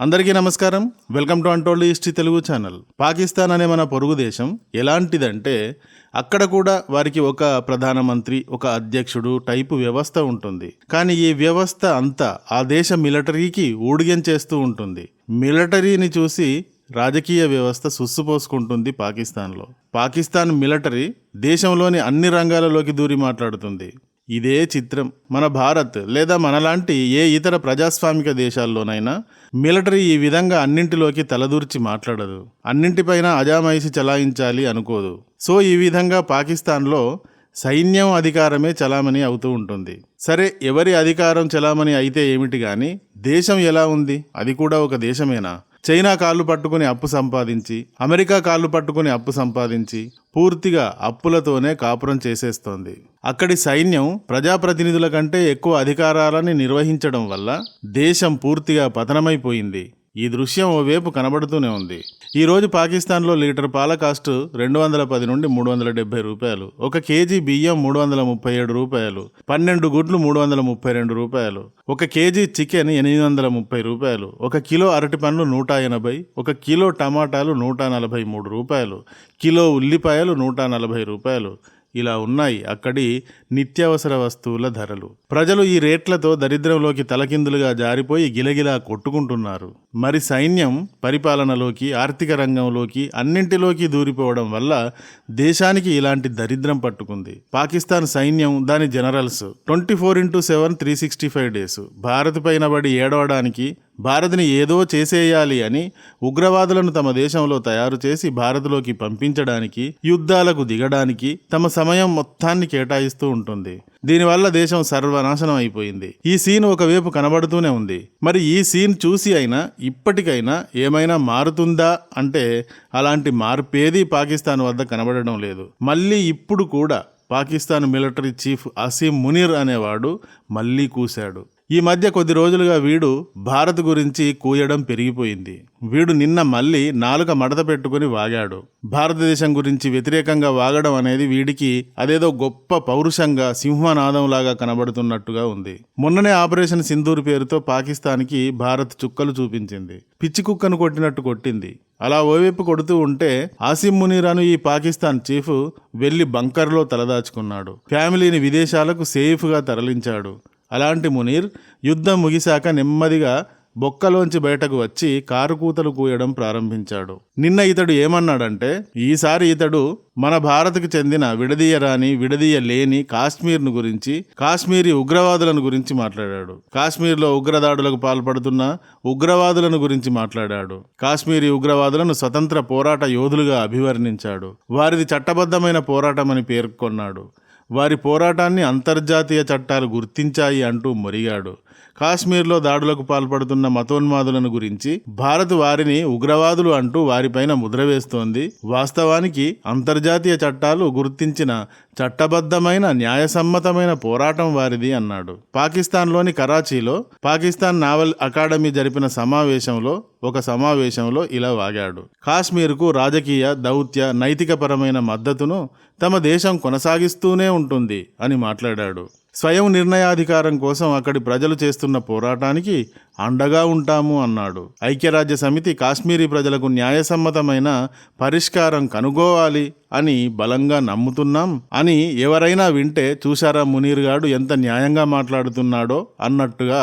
అందరికీ నమస్కారం. Welcome to untold history Telugu channel. Pakistan అనే మన పొరుగు దేశం ఎలాంటిదంటే అక్కడ కూడా వారికి ఒక ప్రధానమంత్రి ఒక అధ్యక్షుడు టైపు వ్యవస్థ ఉంటుంది. కానీ ఈ వ్యవస్థ అంతా ఆ దేశ మిలిటరీకి ఊడిగం చేస్తూ ఉంటుంది. మిలిటరీని చూసి రాజకీయ వ్యవస్థ సుస్సుపోసుకుంటుంది పాకిస్తాన్లో. పాకిస్తాన్ మిలిటరీ దేశంలోని అన్ని రంగాలలోకి దూరి మాట్లాడుతుంది. ఇదే చిత్రం. మన భారత్ లేదా మనలాంటి ఏ ఇతర ప్రజాస్వామిక దేశాల్లోనైనా మిలిటరీ ఈ విధంగా అన్నింటిలోకి తలదూర్చి మాట్లాడదు. అన్నింటిపైన అజామైసి చలాయించాలి అనుకోదు. సో ఈ విధంగా పాకిస్తాన్లో సైన్యం అధికారమే చలామణి అవుతూ ఉంటుంది. సరే ఎవరి అధికారం చలామణి అయితే ఏమిటి కానీ దేశం ఎలా ఉంది? అది కూడా ఒక దేశమేనా? చైనా కాళ్ళు పట్టుకుని అప్పు సంపాదించి అమెరికా కాళ్ళు పట్టుకుని అప్పు సంపాదించి పూర్తిగా అప్పులతోనే కాపురం చేసేస్తోంది. అక్కడి సైన్యం ప్రజాప్రతినిధుల కంటే ఎక్కువ అధికారాలని నిర్వహించడం వల్ల దేశం పూర్తిగా పతనమైపోయింది. ఈ దృశ్యం ఓవైపు కనబడుతూనే ఉంది. ఈరోజు పాకిస్తాన్లో లీటర్ పాల కాస్టు రెండు వందల పది నుండి మూడు వందల డెబ్బై రూపాయలు. ఒక కేజీ బియ్యం మూడు వందల ముప్పై ఏడు రూపాయలు. పన్నెండు గుడ్లు మూడు వందల ముప్పై రెండు రూపాయలు. ఒక కేజీ చికెన్ ఎనిమిది వందల ముప్పై రూపాయలు. ఒక కిలో అరటి పండ్లు నూట ఎనభై. ఒక కిలో టమాటాలు నూట నలభై మూడు రూపాయలు. కిలో ఉల్లిపాయలు నూట నలభై రూపాయలు. ఇలా ఉన్నాయి. అక్కడి నిత్యావసర వస్తువుల ధరలు. ప్రజలు ఈ రేట్లతో దరిద్రంలోకి తలకిందులుగా జారిపోయి గిలగిలా కొట్టుకుంటున్నారు. మరి సైన్యం పరిపాలనలోకి ఆర్థిక రంగంలోకి అన్నింటిలోకి దూరిపోవడం వల్ల దేశానికి ఇలాంటి దరిద్రం పట్టుకుంది. పాకిస్తాన్ సైన్యం దాని generals. Twenty four into seven three sixty five days. Bharat పైన పడి ఏడవడానికి భారత్ని ఏదో చేసేయాలి అని ఉగ్రవాదులను తమ దేశంలో తయారు చేసి భారత్లోకి పంపించడానికి యుద్ధాలకు దిగడానికి తమ సమయం మొత్తాన్ని కేటాయిస్తూ ఉంటుంది. దీనివల్ల దేశం సర్వనాశనం అయిపోయింది. ఈ సీన్ ఒకవైపు కనబడుతూనే ఉంది. మరి ఈ సీన్ చూసి అయినా ఇప్పటికైనా ఏమైనా మారుతుందా అంటే అలాంటి మార్పేది పాకిస్తాన్ వద్ద కనబడడం లేదు. మళ్ళీ ఇప్పుడు కూడా పాకిస్తాన్ మిలిటరీ చీఫ్ అసీం మునీర్ అనేవాడు మళ్ళీ కూశాడు. ఈ మధ్య కొద్ది రోజులుగా వీడు భారత్ గురించి కూయడం పెరిగిపోయింది. వీడు నిన్న మళ్ళీ నాలుక మడత పెట్టుకుని వాగాడు. భారతదేశం గురించి వ్యతిరేకంగా వాగడం అనేది వీడికి అదేదో గొప్ప పౌరుషంగా సింహనాదంలాగా కనబడుతున్నట్టుగా ఉంది. మొన్ననే ఆపరేషన్ సింధూర్ పేరుతో పాకిస్తాన్కి భారత్ చుక్కలు చూపించింది. పిచ్చి కుక్కను కొట్టినట్టు కొట్టింది. అలా ఓవైపు కొడుతూ ఉంటే ఆసిం మునీరాను ఈ పాకిస్తాన్ చీఫ్ వెళ్ళి బంకర్లో తలదాచుకున్నాడు. ఫ్యామిలీని విదేశాలకు సేఫ్గా తరలించాడు. అలాంటి మునీర్ యుద్ధం ముగిశాక నెమ్మదిగా బొక్కలోంచి బయటకు వచ్చి కారు కూతలు కూయడం ప్రారంభించాడు. నిన్న ఇతడు ఏమన్నాడంటే ఈసారి ఇతడు మన భారత్కు చెందిన విడదీయరాని విడదీయలేని కాశ్మీర్ను గురించి కాశ్మీరీ ఉగ్రవాదులను గురించి మాట్లాడాడు. కాశ్మీర్లో ఉగ్రదాడులకు పాల్పడుతున్న ఉగ్రవాదులను గురించి మాట్లాడాడు. కాశ్మీరీ ఉగ్రవాదులను స్వతంత్ర పోరాట యోధులుగా అభివర్ణించాడు. వారిది చట్టబద్ధమైన పోరాటమని పేర్కొన్నాడు. వారి పోరాటాన్ని అంతర్జాతీయ చట్టాలు గుర్తించాయి అంటూ మొరిగాడు. కాశ్మీర్లో దాడులకు పాల్పడుతున్న మతోన్మాదులను గురించి భారత్ వారిని ఉగ్రవాదులు అంటూ వారిపైన ముద్ర వేస్తోంది. వాస్తవానికి అంతర్జాతీయ చట్టాలు గుర్తించిన చట్టబద్ధమైన న్యాయసమ్మతమైన పోరాటం వారిది అన్నాడు. పాకిస్తాన్లోని కరాచీలో పాకిస్తాన్ నావల్ అకాడమీ జరిపిన సమావేశంలో ఒక సమావేశంలో ఇలా వాగాడు. కాశ్మీర్కు రాజకీయ దౌత్య నైతికపరమైన మద్దతును తమ దేశం కొనసాగిస్తూనే ఉంటుంది అని మాట్లాడాడు. స్వయం నిర్ణయాధికారం కోసం అక్కడి ప్రజలు చేస్తున్న పోరాటానికి అండగా ఉంటాము అన్నాడు. ఐక్యరాజ్య సమితి కాశ్మీరీ ప్రజలకు న్యాయసమ్మతమైన పరిష్కారం కనుగోవాలి అని బలంగా నమ్ముతున్నాం అని ఎవరైనా వింటే చూశారా మునీర్ గాడు ఎంత న్యాయంగా మాట్లాడుతున్నాడో అన్నట్టుగా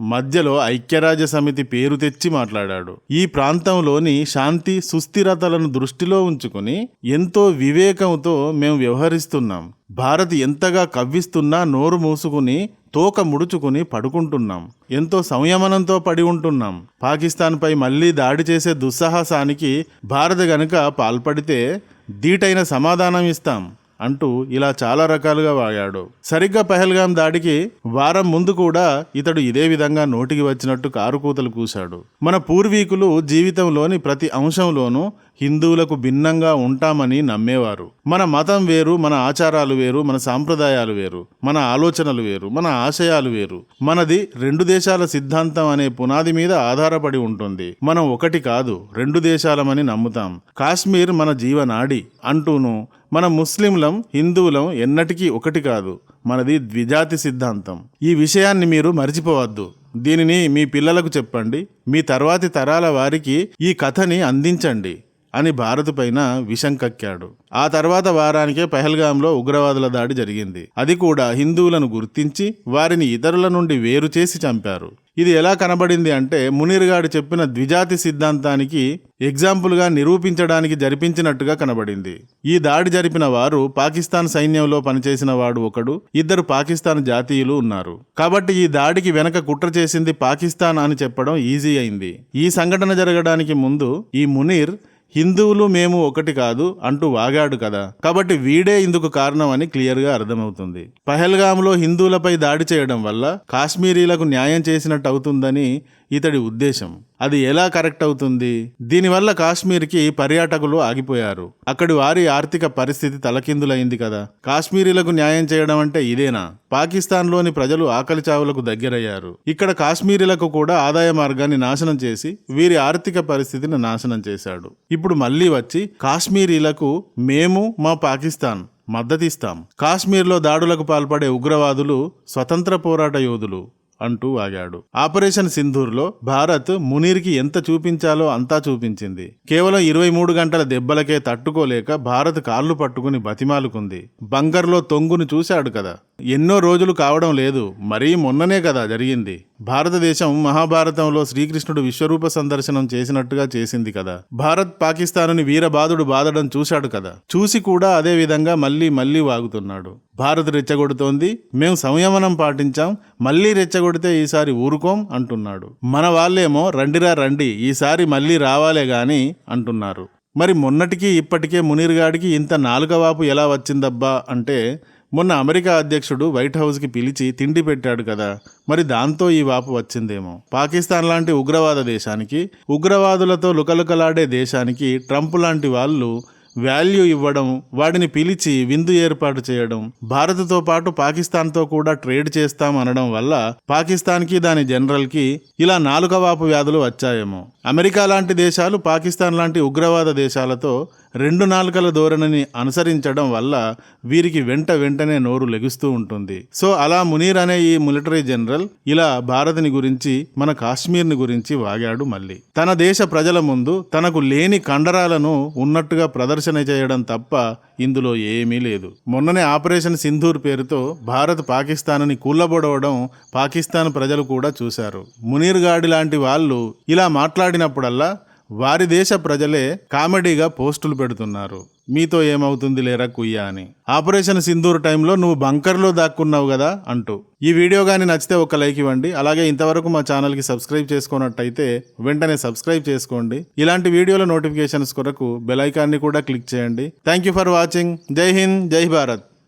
మధ్యలో ఐక్యరాజ్య సమితి పేరు తెచ్చి మాట్లాడాడు. ఈ ప్రాంతంలోని శాంతి సుస్థిరతలను దృష్టిలో ఉంచుకుని ఎంతో వివేకంతో మేము వ్యవహరిస్తున్నాం. భారత్ ఎంతగా కవ్విస్తున్నా నోరు మూసుకుని తోక ముడుచుకుని పడుకుంటున్నాం. ఎంతో సంయమనంతో పడి ఉంటున్నాం. పాకిస్తాన్పై మళ్ళీ దాడి చేసే దుస్సాహసానికి భారత్ గనుక పాల్పడితే దీటైన సమాధానం ఇస్తాం. అంటూ ఇలా చాలా రకాలుగా వాగాడు. సరిగ్గా పహల్గాం దాడికి వారం ముందు కూడా ఇతడు ఇదే విధంగా నోటికి వచ్చినట్టు కారుకూతలు కూశాడు. మన పూర్వీకులు జీవితంలోని ప్రతి అంశంలోనూ హిందువులకు భిన్నంగా ఉంటామని నమ్మేవారు. మన మతం వేరు మన ఆచారాలు వేరు మన సాంప్రదాయాలు వేరు మన ఆలోచనలు వేరు మన ఆశయాలు వేరు. మనది రెండు దేశాల సిద్ధాంతం అనే పునాది మీద ఆధారపడి ఉంటుంది. మనం ఒకటి కాదు రెండు దేశాలమని నమ్ముతాం. కాశ్మీర్ మన జీవనాడి అంటూను మన ముస్లింలం హిందువులం ఎన్నటికీ ఒకటి కాదు. మనది ద్విజాతి సిద్ధాంతం. ఈ విషయాన్ని మీరు మర్చిపోవద్దు. దీనిని మీ పిల్లలకు చెప్పండి. మీ తర్వాతి తరాల వారికి ఈ కథని అందించండి. అని భారత్ పైన విషం కక్కాడు. ఆ తర్వాత వారానికే పెహల్గాంలో ఉగ్రవాదుల దాడి జరిగింది. అది కూడా హిందువులను గుర్తించి వారిని ఇతరుల నుండి వేరు చేసి చంపారు. ఇది ఎలా కనబడింది అంటే మునిర్గాడు చెప్పిన ద్విజాతి సిద్ధాంతానికి ఎగ్జాంపుల్గా నిరూపించడానికి జరిపించినట్టుగా కనబడింది. ఈ దాడి జరిపిన వారు పాకిస్తాన్ సైన్యంలో పనిచేసిన వాడు ఒకడు ఇద్దరు పాకిస్తాన్ జాతీయులు ఉన్నారు. కాబట్టి ఈ దాడికి వెనక కుట్ర చేసింది పాకిస్తాన్ అని చెప్పడం ఈజీ అయింది. ఈ సంఘటన జరగడానికి ముందు ఈ మునీర్ హిందువులు మేము ఒకటి కాదు అంటూ వాగాడు కదా. కాబట్టి వీడే ఇందుకు కారణం అని క్లియర్గా అర్థమవుతుంది. పహల్గాంలో హిందువులపై దాడి చేయడం వల్ల కాశ్మీరీలకు న్యాయం చేసినట్టు అవుతుందని ఇతడి ఉద్దేశం. అది ఎలా కరెక్ట్ అవుతుంది? దీనివల్ల కాశ్మీర్కి పర్యాటకులు ఆగిపోయారు. అక్కడి వారి ఆర్థిక పరిస్థితి తలకిందులైంది కదా. కాశ్మీరీలకు న్యాయం చేయడం అంటే ఇదేనా? పాకిస్తాన్లోని ప్రజలు ఆకలి చావులకు దగ్గరయ్యారు. ఇక్కడ కాశ్మీరీలకు కూడా ఆదాయ మార్గాన్ని నాశనం చేసి వీరి ఆర్థిక పరిస్థితిని నాశనం చేశాడు. ఇప్పుడు మళ్ళీ వచ్చి కాశ్మీరీలకు మేము మా పాకిస్తాన్ మద్దతిస్తాం. కాశ్మీర్లో దాడులకు పాల్పడే ఉగ్రవాదులు స్వతంత్ర పోరాట యోధులు. అంటూ వాగాడు ఆపరేషన్ సింధూర్లో భారత్ మునీర్కి ఎంత చూపించాలో అంతా చూపించింది. కేవలం ఇరవై మూడు గంటల దెబ్బలకే తట్టుకోలేక భారత్ కాళ్ళు పట్టుకుని బతిమాలుకుంది. బంకర్లో తొంగును చూశాడు కదా. ఎన్నో రోజులు కావడం లేదు. మరీ మొన్ననే కదా జరిగింది. భారతదేశం మహాభారతంలో శ్రీకృష్ణుడు విశ్వరూప సందర్శనం చేసినట్టుగా చేసింది కదా. భారత్ పాకిస్తానుని వీరబాదుడు బాధడం చూశాడు కదా. చూసి కూడా అదే విధంగా మళ్ళీ మళ్ళీ వాగుతున్నాడు. భారత్ రెచ్చగొడుతోంది. మేము సంయమనం పాటించాం. మళ్ళీ రెచ్చగొడితే ఈసారి ఊరుకోం అంటున్నాడు. మన వాళ్ళేమో రండిరా రండి ఈసారి మళ్ళీ రావాలే గాని అంటున్నారు. మరి మొన్నటికి ఇప్పటికే మునీర్గాడికి ఇంత నాలుగవాపు ఎలా వచ్చిందబ్బా అంటే మొన్న అమెరికా అధ్యక్షుడు వైట్ హౌస్కి పిలిచి తిండి పెట్టాడు కదా మరి దాంతో ఈ వాపు వచ్చిందేమో. పాకిస్తాన్ లాంటి ఉగ్రవాద దేశానికి ఉగ్రవాదులతో లుకలుకలాడే దేశానికి ట్రంప్ లాంటి వాళ్ళు వాల్యూ ఇవ్వడం వాడిని పిలిచి విందు ఏర్పాటు చేయడం భారత్తో పాటు పాకిస్తాన్తో కూడా ట్రేడ్ చేస్తాం అనడం వల్ల పాకిస్తాన్కి దాని జనరల్కి ఇలా నాలుగవాపు వ్యాధులు వచ్చాయేమో. అమెరికా లాంటి దేశాలు పాకిస్తాన్ లాంటి ఉగ్రవాద దేశాలతో రెండు నాలుకల ధోరణిని అనుసరించడం వల్ల వీరికి వెంట వెంటనే నోరు లెగుస్తూ ఉంటుంది. సో అలా మునీర్ అనే ఈ మిలిటరీ జనరల్ ఇలా భారత్ని గురించి మన కాశ్మీర్ని గురించి వాగాడు మళ్ళీ. తన దేశ ప్రజల ముందు తనకు లేని కండరాలను ఉన్నట్టుగా ప్రదర్శన చేయడం తప్ప ఇందులో ఏమీ లేదు. మొన్ననే ఆపరేషన్ సింధూర్ పేరుతో భారత్ పాకిస్తాన్ని కూల్లబొడవడం పాకిస్తాన్ ప్రజలు కూడా చూశారు. మునీర్ గాడి లాంటి వాళ్ళు ఇలా మాట్లాడినప్పుడల్లా వారి దేశ ప్రజలే కామెడీగా పోస్టులు పెడుతున్నారు. మీతో ఏమవుతుంది లేరా కుయ్యా అని. ఆపరేషన్ సింధూర్ టైంలో నువ్వు బంకర్లో దాక్కున్నావు కదా అంటూ. ఈ వీడియో కానీ నచ్చితే ఒక లైక్ ఇవ్వండి. అలాగే ఇంతవరకు మా ఛానల్కి సబ్స్క్రైబ్ చేసుకున్నట్టయితే వెంటనే సబ్స్క్రైబ్ చేసుకోండి. ఇలాంటి వీడియోల నోటిఫికేషన్స్ కొరకు బెల్ ఐకాన్ని కూడా క్లిక్ చేయండి. Thank you for watching. జై హింద్ జై భారత్.